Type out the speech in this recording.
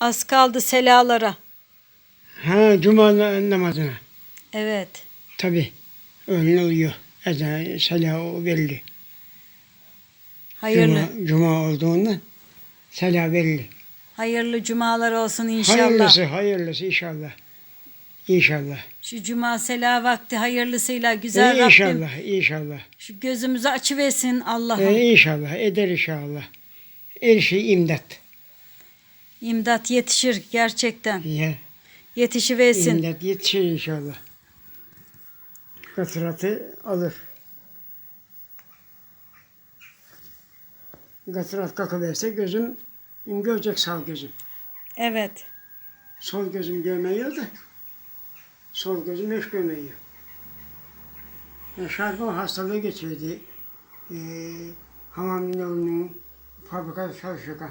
Az kaldı selalara. Ha cuma namazına. Evet. Tabi. Öğlen oluyor. Ezan, selah o belli. Hayırlı. Cuma, cuma olduğunda selah belli. Hayırlı cumalar olsun inşallah. Hayırlısı, hayırlısı inşallah. İnşallah. Şu cuma sela vakti hayırlısıyla güzel E, Rabbim. inşallah, inşallah. Şu gözümüzü açıversin Allah'ım. E, inşallah, eder inşallah. Her şey imdat. İmdat yetişir gerçekten. Ya, Yetişiversin. imdat yetişir inşallah. Katıratı alır. Katırat kakıverse gözüm görecek sağ gözüm. Evet. Sol gözüm görmüyor da sol gözüm hiç görmüyor. Şarkı hastalığı geçirdi. E, hamam yolunun fabrikada çalışırken.